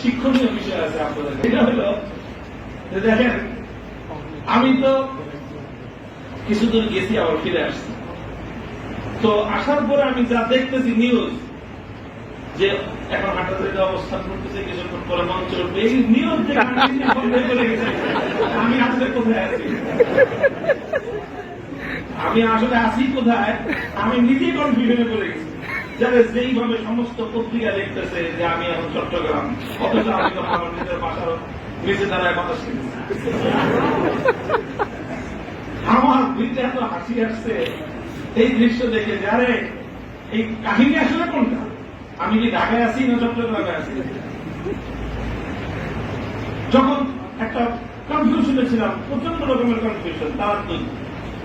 শিক্ষণীয় বিষয় আছে আপনাদের। এটা হলো যে দেখেন, আমি তো কিছু দূর গেছি, আবার ফিরে আসছি। তো আসার পরে আমি যা দেখতেছি নিউজ যে এখন হাটাতে অবস্থান করতেছে কিছুক্ষণ পরে মঞ্চ এই গেছি। আমি আসলে কোথায় আছি? আমি আসলে আছি কোথায়? আমি নিজেই কনফিউশনে পড়ে গেছি। যারা যেইভাবে সমস্ত পত্রিকা দেখতেছে যে আমি এখন চট্টগ্রাম, অথচ আমি তো আমার নিজের বাসার নিচে দাঁড়ায় কথা আমার বুঝতে এত হাসি আসছে, এই দৃশ্য দেখে যারে এই কাহিনী আসলে কোনটা? আমি কি ঢাকায় আছি না চট্টগ্রামে আছি? যখন একটা কনফিউশনে ছিলাম প্রচণ্ড রকমের কনফিউশন তার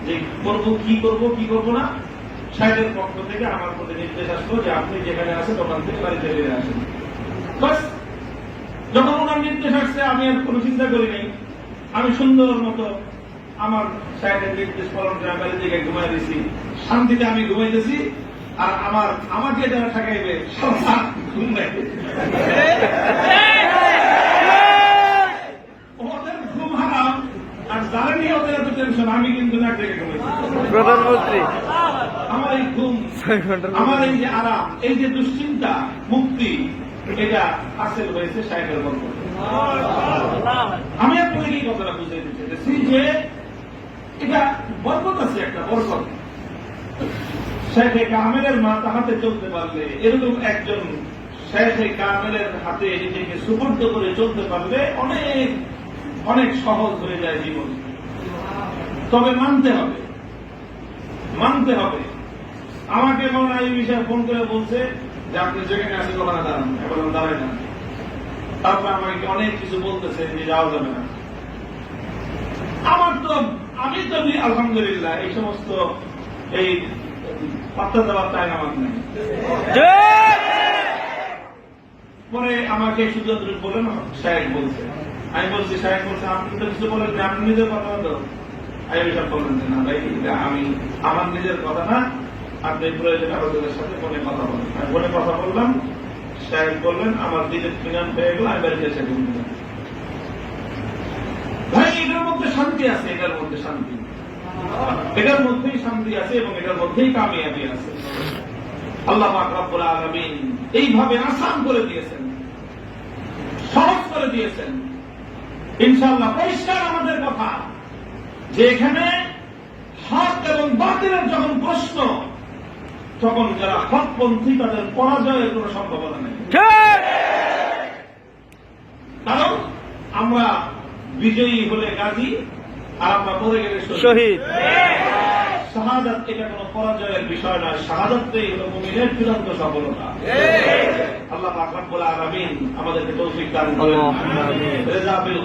যে, করব, কি করব কি করব না সাহেবের পক্ষ থেকে আমার প্রতি নির্দেশ আসলো যে আপনি যেখানে আছেন ওখান থেকে বাড়িতে ফিরে আসেন। যখন ওনার নির্দেশ আসছে আমি আর কোনো চিন্তা করি নাই। আমি সুন্দর মতো আমার সাহেবের নির্দেশ পালন করে বাড়ি থেকে ঘুমাই দিয়েছি। শান্তিতে আমি ঘুমাইতেছি আর আমার, আমাকে যারা ঠেকাইবে ওদের ঘুম হারাম আর যারা নিয়ে ওদের এত টেনশন আমি কিন্তু না ডেকে ঘুমাইছি প্রধানমন্ত্রী। আমার এই ঘুম আমার এই যে আরাম এই যে দুশ্চিন্তা মুক্তি এটা হাসিল হয়েছে সাহেবের গল্প আমি আপনাকে এই কথাটা বুঝে দিতে চাইছি যে এটা বরকত আছে একটা বরকত। শেখে কামেলের মা হাতে চলতে পারলে এরকম একজন শেখে কামেলের হাতে নিজেকে সুপর্দ করে চলতে পারলে অনেক অনেক সহজ হয়ে যায় জীবন। তবে মানতে হবে মানতে হবে। আমাকে মনে এই বিষয়ে ফোন করে বলছে যে আপনি যেখানে আছেন ওখানে দাঁড়ান আমি দাঁড়াই না। তারপর আমাকে অনেক কিছু বলতেছে যে যাওয়া যাবে না। আমার তো, আমি তো আলহামদুলিল্লাহ, এই সমস্ত এই পাত্তা দেওয়ার টাইম আমার নেই। পরে আমাকে শুধু বলেন সাহেব বলছে। আমি বলছি সাহেব বলছে, আপনি তো কিছু বলেন আপনি নিজের কথা তো। আমি সব বললেন যে, না ভাই আমি, আমার নিজের কথা না আপনি প্রয়োজন আলোচনার সাথে ফোনে কথা বলেন। আমি ফোনে কথা বললাম সাহেব বললেন, আমার দিনের ফিনান হয়ে গেল, আমি বাড়িতে এসে ভাই, এটার মধ্যে শান্তি আছে, এটার মধ্যে শান্তি। এটার মধ্যেই শান্তি আছে এবং এটার মধ্যেই কামিয়াবি আছে। আল্লাহ পাক রব্বুল আলামিন এইভাবে আসান করে দিয়েছেন, সহজ করে দিয়েছেন। ইনশাআল্লাহ পরিষ্কার আমাদের কথা। যে এখানে হক এবং বাতিলের যখন প্রশ্ন তখন যারা হকপন্থী তাদের পরাজয়ের কোনো সম্ভাবনা নেই। কারণ আমরা বিজয়ী হলে গাজী আর আমরা পড়ে গেলে শহীদ। শহীদ। শাহাদাত এটা কোনো পরাজয়ের বিষয় নয়। শাহাদাতটাই হলো মুমিনের চূড়ান্ত সফলতা। আল্লাহ পাক রব্বুল আলামিন আমাদেরকে তৌফিক দান করেন। আমিন। রেজা বিল